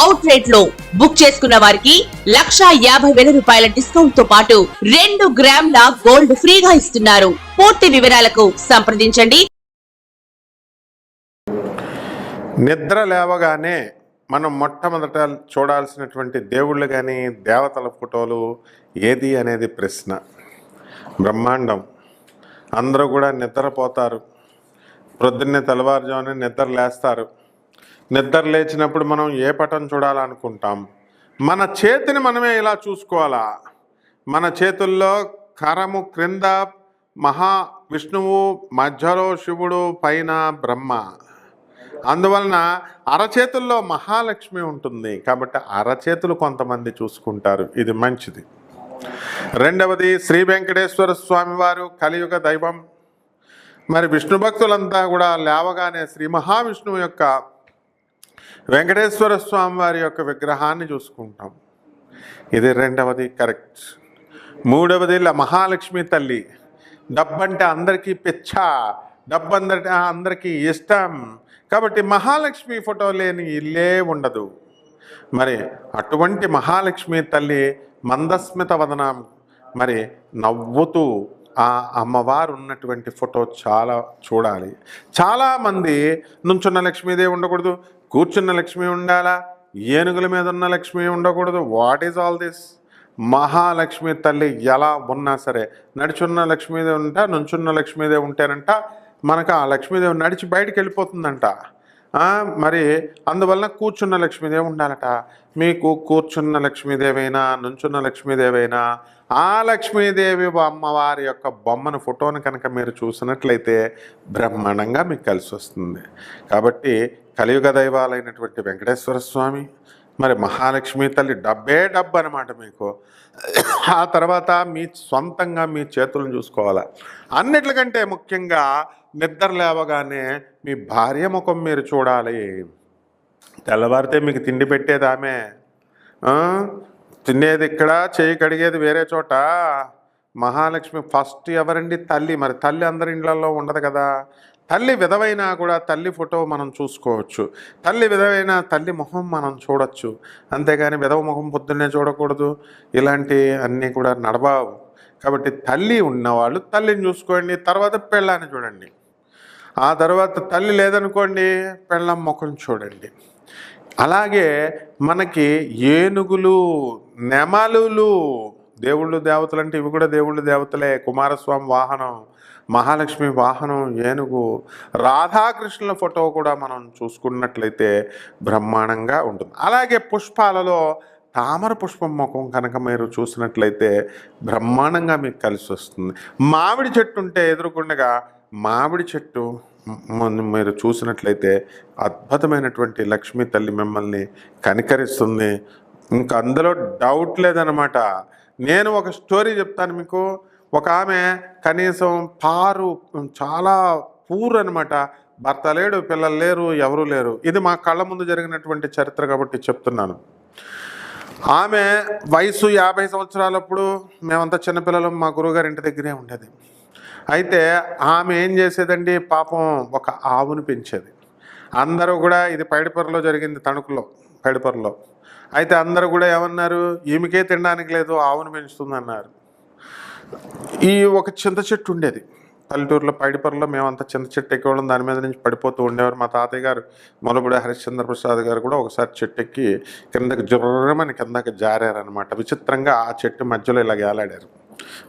Out రేట్లో book చేసుకున్న వారికి లక్షా యాభై వేల రూపాయల డిస్కౌంట్తో పాటు రెండు గ్రాముల గోల్డ్ ఫ్రీగా ఇస్తున్నారు. పూర్తి వివరాలకు సంప్రదించండి. నిద్ర లేవగానే మనం మొట్టమొదట చూడాల్సినటువంటి దేవుళ్ళు కానీ దేవతల ఫోటోలు ఏది అనేది ప్రశ్న. బ్రహ్మాండం. అందరూ కూడా నిద్రపోతారు. ప్రొద్దున్నే తెల్లవారుజామున నిద్ర లేస్తారు. నిద్ర లేచినప్పుడు మనం ఏ పటం చూడాలనుకుంటాం? మన చేతిని మనమే ఇలా చూసుకోవాలా? మన చేతుల్లో కరము క్రింద మహా విష్ణువు మధ్యలో శివుడు పైన బ్రహ్మ. అందువలన అరచేతుల్లో మహాలక్ష్మి ఉంటుంది. కాబట్టి అరచేతులు కొంతమంది చూసుకుంటారు. ఇది మంచిది. రెండవది శ్రీ వెంకటేశ్వర స్వామివారు కలియుగ దైవం. మరి విష్ణు భక్తులంతా కూడా లేవగానే శ్రీ మహావిష్ణువు యొక్క వెంకటేశ్వర స్వామి వారి యొక్క విగ్రహాన్ని చూసుకుంటాం. ఇది రెండవది కరెక్ట్. మూడవది మహాలక్ష్మి తల్లి. డబ్బంటే అందరికీ పిచ్చ డబ్బు అందరి అందరికీ ఇష్టం. కాబట్టి మహాలక్ష్మి ఫోటో లేని ఇల్లే ఉండదు. మరి అటువంటి మహాలక్ష్మి తల్లి మందస్మిత వదనం. మరి నవ్వుతూ ఆ అమ్మవారు ఉన్నటువంటి ఫోటో చాలా చూడాలి. చాలామంది నుంచున్న లక్ష్మీదేవి ఉండకూడదు. కూర్చున్న లక్ష్మి ఉండాలా? ఏనుగుల మీద ఉన్న లక్ష్మి ఉండకూడదు. What is all this Mahalakshmi తల్లి ఎలా ఉన్నా సరే నడుచున్న లక్ష్మీదేవి ఉంటా నుంచున్న లక్ష్మీదేవి ఉంటేనంట మనకు ఆ లక్ష్మీదేవి నడిచి బయటికి వెళ్ళిపోతుందంట. మరి అందువలన కూర్చున్న లక్ష్మీదేవి ఉండాలట. మీకు కూర్చున్న లక్ష్మీదేవైనా నుంచున్న లక్ష్మీదేవైనా ఆ లక్ష్మీదేవి అమ్మవారి యొక్క బొమ్మను ఫోటోను కనుక మీరు చూసినట్లయితే బ్రహ్మాండంగా మీకు కలిసి వస్తుంది. కాబట్టి కలియుగ దైవాలైనటువంటి వెంకటేశ్వర స్వామి మరి మహాలక్ష్మి తల్లి డబ్బే డబ్బు అనమాట మీకు. ఆ తర్వాత మీ సొంతంగా మీ చేతులను చూసుకోవాలి? అన్నిటికంటే ముఖ్యంగా నిద్ర లేవగానే మీ భార్య ముఖం మీరు చూడాలి. తెల్లవారితే మీకు తిండి పెట్టేది ఆమె. తినేది ఇక్కడ చేయి కడిగేది వేరే చోట. మహాలక్ష్మి ఫస్ట్ ఎవరండి తల్లి? మరి తల్లి అందరి ఇండ్లలో ఉండదు కదా. తల్లి విధవైనా కూడా తల్లి ఫోటో మనం చూసుకోవచ్చు. తల్లి విధవైన తల్లి ముఖం మనం చూడొచ్చు. అంతేగాని విధవ ముఖం పొద్దున్నే చూడకూడదు. ఇలాంటి అన్నీ కూడా నడబావు కాబట్టి తల్లి ఉన్నవాళ్ళు తల్లిని చూసుకోండి తర్వాత పెళ్ళాన్ని చూడండి. ఆ తర్వాత తల్లి లేదనుకోండి పెళ్ళం ముఖం చూడండి. అలాగే మనకి ఏనుగులు నెమలులు దేవుళ్ళు దేవతలు అంటే ఇవి కూడా దేవుళ్ళు దేవతలే. కుమారస్వామి వాహనం మహాలక్ష్మి వాహనం ఏనుగు రాధాకృష్ణుల ఫోటో కూడా మనం చూసుకున్నట్లయితే బ్రహ్మాండంగా ఉంటుంది. అలాగే పుష్పాలలో తామర పుష్పం ముఖం కనుక మీరు చూసినట్లయితే బ్రహ్మాండంగా మీకు కలిసి వస్తుంది. మామిడి చెట్టు ఉంటే ఎదురుకుండగా మామిడి చెట్టు మీరు చూసినట్లయితే అద్భుతమైనటువంటి లక్ష్మీ తల్లి మిమ్మల్ని కనికరిస్తుంది. ఇంకా అందులో డౌట్ లేదనమాట నేను ఒక స్టోరీ చెప్తాను మీకు. ఒక ఆమె కనీసం పారు చాలా పూర్ అనమాట భర్త లేడు పిల్లలు లేరు ఎవరు లేరు. ఇది మా కళ్ళ ముందు జరిగినటువంటి చరిత్ర కాబట్టి చెప్తున్నాను. ఆమె వయసు యాభై సంవత్సరాలప్పుడు మేమంతా చిన్నపిల్లలు మా గురువుగారి ఇంటి దగ్గరే ఉండేది. అయితే ఆమె ఏం చేసేదండి? పాపం ఒక ఆవును పెంచేది. అందరూ కూడా ఇది పైడిపర్రలో జరిగింది తణుకులో పైడిపర్రలో. అయితే అందరూ కూడా ఏమన్నారు? ఈమెకే తినడానికి లేదు ఆవును పెంచుతుందన్నారు. ఈ ఒక చింత చెట్టు ఉండేది. పల్లెటూరులో పైడిపొరలో మేమంతా చింత చెట్టు ఎక్కేవాళ్ళం దాని మీద నుంచి పడిపోతూ ఉండేవారు. మా తాతయ్య గారు మొలబుడి హరిశ్చంద్ర ప్రసాద్ గారు కూడా ఒకసారి చెట్టు ఎక్కి కిందకి జుర్రమని కిందకి జారారనమాట విచిత్రంగా ఆ చెట్టు మధ్యలో ఇలా ఏలాడారు.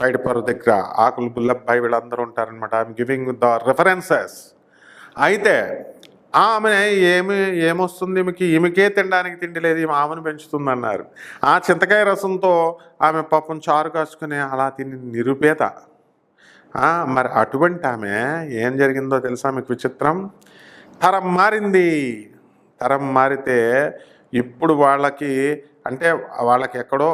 పైడిపొర దగ్గర ఆకులు బుల్లబ్బాయి వీళ్ళందరూ ఉంటారనమాట ఐఎమ్ గివింగ్ ద రిఫరెన్సెస్ అయితే ఆమె ఏమి ఏమొస్తుంది? ఈమెకి ఈమెకే తినడానికి తిండి లేదు ఈమె ఆమెను పెంచుతుందన్నారు. ఆ చింతకాయ రసంతో ఆమె పాపం చారు కాసుకుని అలా తిని నిరుపేత. మరి అటువంటి ఆమె ఏం జరిగిందో తెలుసా మీకు విచిత్రం? తరం మారింది. తరం మారితే ఇప్పుడు వాళ్ళకి అంటే వాళ్ళకి ఎక్కడో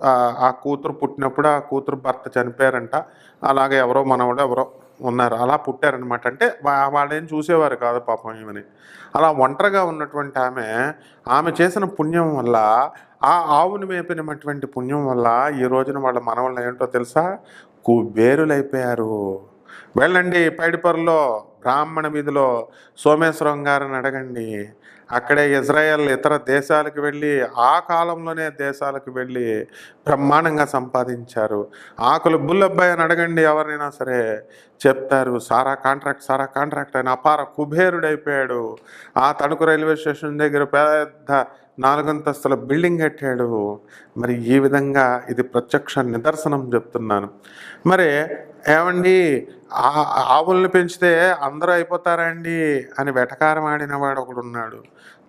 ఆ, కూతురు పుట్టినప్పుడు ఆ కూతురు భర్త చనిపోయారంట. అలాగే ఎవరో మనవడు ఎవరో ఉన్నారు. అలా పుట్టారనమాట అంటే వాళ్ళేం చూసేవారు కాదు పాపం ఈమెని. అలా ఒంటరిగా ఉన్నటువంటి ఆమె ఆమె చేసిన పుణ్యం వల్ల ఆ ఆవును మేపినటువంటి పుణ్యం వల్ల ఈ రోజున వాళ్ళ మనవళ్ళు ఏంటో తెలుసా? కుబేరులైపోయారు వెళ్ళండి పైడిపర్లో బ్రాహ్మణ వీధిలో సోమేశ్వరం గారిని అడగండి. అక్కడే ఇజ్రాయెల్ ఇతర దేశాలకు వెళ్ళి ఆ కాలంలోనే దేశాలకు వెళ్ళి బ్రహ్మాండంగా సంపాదించారు. ఆకులు బుల్లబ్బాయి అని అడగండి ఎవరినైనా సరే. చెప్తారు సారా కాంట్రాక్ట్ సారా కాంట్రాక్ట్ అని అపార కుబేరుడైపోయాడు. ఆ తణుకు రైల్వే స్టేషన్ దగ్గర పెద్ద నాలుగంతస్తుల బిల్డింగ్ కట్టాడు. మరి ఈ విధంగా ఇది ప్రత్యక్ష నిదర్శనం చెప్తున్నాను. మరి ఏమండి? ఆవుల్ని పెంచితే అందరూ అయిపోతారండి అని వెటకారం ఆడిన వాడు ఒకడు ఉన్నాడు.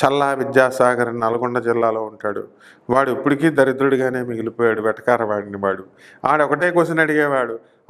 చల్లా విద్యాసాగర్ నల్గొండ జిల్లాలో ఉంటాడు. వాడు ఇప్పటికీ దరిద్రుడిగానే మిగిలిపోయాడు వెటకారవాడిని వాడు. ఆడొకటే క్వశ్చన్ అడిగేవాడు.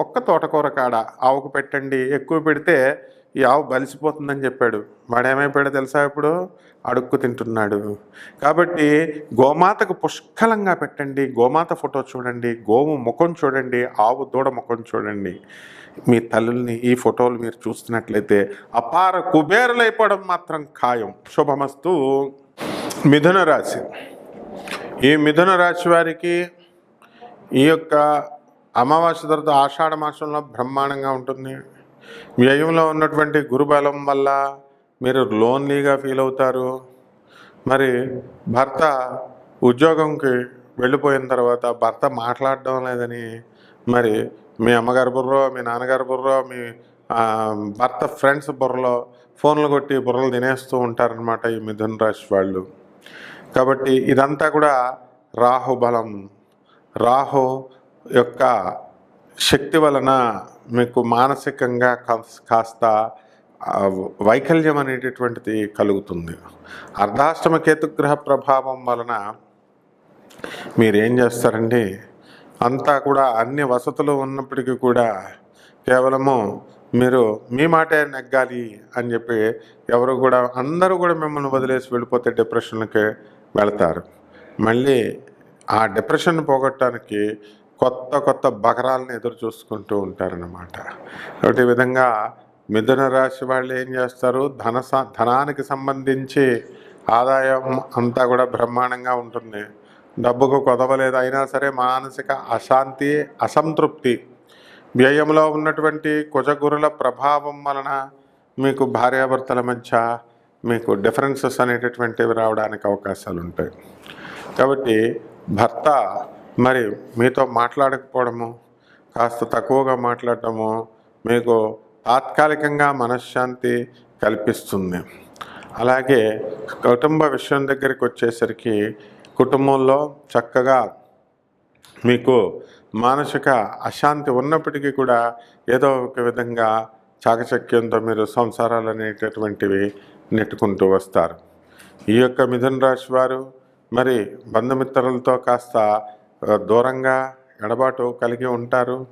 ఒక్క తోటకూర కాడ ఆవుకు పెట్టండి ఎక్కువ పెడితే ఈ ఆవు బలిసిపోతుందని చెప్పాడు. వాడేమైపోయాడో తెలుసా ఇప్పుడు? అడుక్కు తింటున్నాడు. కాబట్టి గోమాతకు పుష్కలంగా పెట్టండి గోమాత ఫోటో చూడండి గోవు ముఖం చూడండి ఆవు దూడ ముఖం చూడండి. మీ తల్లుల్ని ఈ ఫోటోలు మీరు చూస్తున్నట్లయితే అపార కుబేరులైపోవడం మాత్రం ఖాయం. శుభమస్తు. మిథున రాశి. ఈ మిథున రాశి వారికి ఈ యొక్క అమావాస్య తర్వాత ఆషాఢ మాసంలో బ్రహ్మాండంగా ఉంటుంది. వ్యయంలో ఉన్నటువంటి గురుబలం వల్ల మీరు లోన్లీగా ఫీల్ అవుతారు. మరి భర్త ఉద్యోగంకి వెళ్ళిపోయిన తర్వాత భర్త మాట్లాడడం లేదని మరి మీ అమ్మగారి బుర్రో మీ నాన్నగారి బుర్రో మీ భర్త ఫ్రెండ్స్ బుర్రలో ఫోన్లు కొట్టి బుర్రలు తినేస్తూ ఉంటారనమాట ఈ మిథున రాశి వాళ్ళు. కాబట్టి ఇదంతా కూడా రాహు బలం. రాహు యొక్క శక్తి వలన మీకు మానసికంగా కాస్త వైకల్యం అనేటటువంటిది కలుగుతుంది. అర్ధాష్టమ కేతుగ్రహ ప్రభావం వలన మీరేం చేస్తారండి? అంతా కూడా అన్ని వసతులు ఉన్నప్పటికీ కూడా కేవలము మీరు మీ మాటే నెగ్గాలి అని చెప్పి ఎవరు కూడా అందరూ కూడా మిమ్మల్ని వదిలేసి వెళ్ళిపోతే డిప్రెషన్కి వెళతారు. మళ్ళీ ఆ డిప్రెషన్ పోగొట్టడానికి కొత్త కొత్త బకరాలను ఎదురు చూసుకుంటూ ఉంటారన్నమాట. కాబట్టి ఈ విధంగా మిథున రాశి వాళ్ళు ఏం చేస్తారు? ధన ధనానికి సంబంధించి ఆదాయం అంతా కూడా బ్రహ్మాండంగా ఉంటుంది. డబ్బుకు కొదవలేదు అయినా సరే మానసిక అశాంతి అసంతృప్తి వ్యయంలో ఉన్నటువంటి కుజగురుల ప్రభావం వలన మీకు భార్యాభర్తల మధ్య మీకు డిఫరెన్సెస్ అనేటటువంటివి రావడానికి అవకాశాలు ఉంటాయి కాబట్టి భర్త మరి మీతో మాట్లాడకపోవడము కాస్త తక్కువగా మాట్లాడటము మీకు తాత్కాలికంగా మనశ్శాంతి కల్పిస్తుంది. అలాగే కుటుంబ విషయం దగ్గరికి వచ్చేసరికి కుటుంబంలో చక్కగా మీకు మానసిక అశాంతి ఉన్నప్పటికీ కూడా ఏదో ఒక విధంగా చాకచక్యంతో మీరు సంసారాలు అనేటటువంటివి నెట్టుకుంటూ వస్తారు. ఈ యొక్క మిథున రాశి వారు మరి బంధుమిత్రులతో కాస్త దూరంగా ఎడబాటు కలిగి ఉంటారు.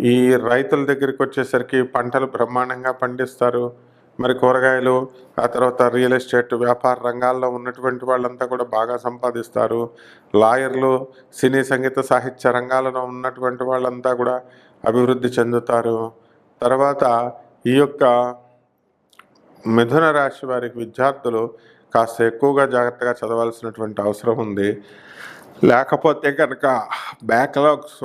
ఈ రైతుల దగ్గరికి వచ్చేసరికి పంటలు బ్రహ్మాండంగా పండిస్తారు. మరి కూరగాయలు ఆ తర్వాత రియల్ ఎస్టేట్ వ్యాపార రంగాల్లో ఉన్నటువంటి వాళ్ళంతా కూడా బాగా సంపాదిస్తారు. లాయర్లు సినీ సంగీత సాహిత్య రంగాలలో ఉన్నటువంటి వాళ్ళంతా కూడా అభివృద్ధి చెందుతారు. తర్వాత ఈ యొక్క మిథున రాశి వారికి విద్యార్థులు కాస్త ఎక్కువగా జాగ్రత్తగా చదవాల్సినటువంటి అవసరం ఉంది. లేకపోతే కనుక బ్యాక్లాగ్స్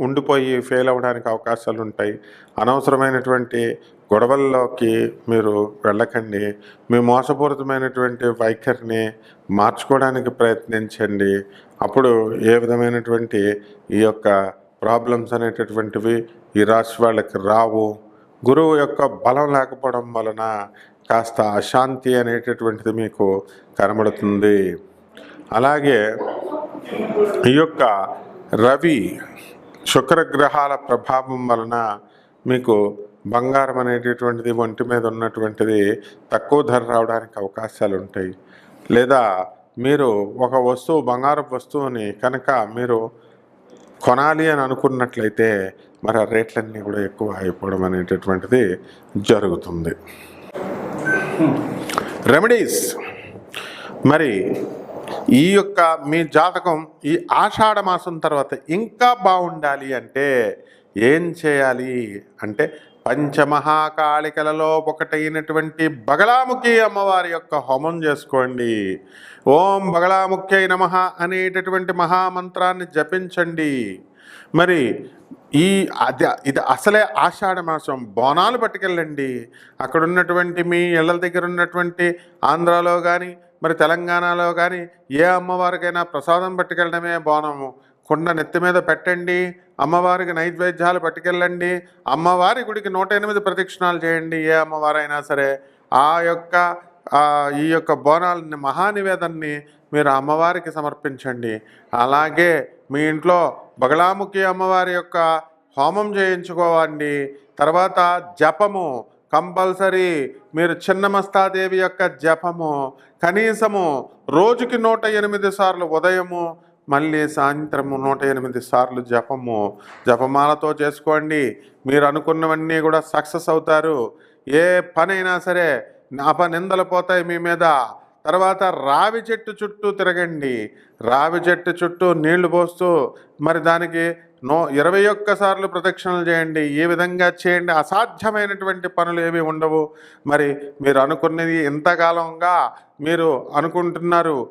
ఉండిపోయి ఫెయిల్ అవ్వడానికి అవకాశాలు ఉంటాయి. అనవసరమైనటువంటి గొడవల్లోకి మీరు వెళ్ళకండి. మీ మోసపూరితమైనటువంటి వైఖరిని మార్చుకోవడానికి ప్రయత్నించండి. అప్పుడు ఏ విధమైనటువంటి ఈ యొక్క ప్రాబ్లమ్స్ అనేటటువంటివి ఈ రాశి వాళ్ళకి రావు. గురువు యొక్క బలం లేకపోవడం వలన కాస్త అశాంతి అనేటటువంటిది మీకు కనబడుతుంది. అలాగే ఈ యొక్క రవి శుక్రగ్రహాల ప్రభావం వలన మీకు బంగారం అనేటటువంటిది ఒంటి మీద ఉన్నటువంటిది తక్కువ ధర రావడానికి అవకాశాలు ఉంటాయి. లేదా మీరు ఒక వస్తువు బంగారం వస్తువుని కనుక మీరు కొనాలి అని అనుకున్నట్లయితే మరి ఆ రేట్లన్నీ కూడా ఎక్కువ అయిపోవడం అనేటటువంటిది జరుగుతుంది. రెమెడీస్ మరి ఈ యొక్క మీ జాతకం ఈ ఆషాఢ మాసం తర్వాత ఇంకా బాగుండాలి అంటే ఏం చేయాలి? అంటే పంచమహాకాళికలలో ఒకటైనటువంటి బగలాముఖి అమ్మవారి యొక్క హోమం చేసుకోండి. ఓం బగళాముఖ్యై నమ అనేటటువంటి మహామంత్రాన్ని జపించండి. మరి ఈ అది ఇది అసలే ఆషాఢ మాసం. బోనాలు పట్టుకెళ్ళండి. అక్కడ ఉన్నటువంటి మీ ఇళ్ళ దగ్గర ఉన్నటువంటి ఆంధ్రాలో కానీ మరి తెలంగాణలో కానీ ఏ అమ్మవారికైనా ప్రసాదం పట్టుకెళ్ళడమే బోనము కుండ నెత్తి మీద పెట్టండి అమ్మవారికి నైవేద్యాలు పట్టుకెళ్ళండి అమ్మవారి గుడికి నూట ఎనిమిది ప్రదక్షిణాలు చేయండి ఏ అమ్మవారైనా సరే. ఆ యొక్క ఈ యొక్క బోనాలని మహానివేదన్ని మీరు అమ్మవారికి సమర్పించండి. అలాగే మీ ఇంట్లో బగలాముఖి అమ్మవారి యొక్క హోమం చేయించుకోవండి. తర్వాత జపము కంపల్సరీ మీరు చిన్నమస్తాదేవి యొక్క జపము కనీసము రోజుకి నూట ఎనిమిది సార్లు ఉదయము మళ్ళీ సాయంత్రము నూట ఎనిమిది సార్లు జపము. జపమాలతో చేసుకోండి. మీరు అనుకున్నవన్నీ కూడా సక్సెస్ అవుతారు. ఏ పనైనా సరే అపనిందలు పోతాయి మీ మీద. తర్వాత రావి చెట్టు చుట్టూ తిరగండి. రావి చెట్టు చుట్టూ నీళ్ళు పోస్తూ మరి దానికి నో ఇరవై ఒక్కసార్లు ప్రదక్షిణలు చేయండి. ఏ విధంగా చేయండి? అసాధ్యమైనటువంటి పనులు ఏమీ ఉండవు. మరి మీరు అనుకున్నది ఎంతకాలంగా మీరు అనుకుంటున్నారు.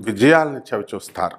విజయాలని చవి చూస్తారు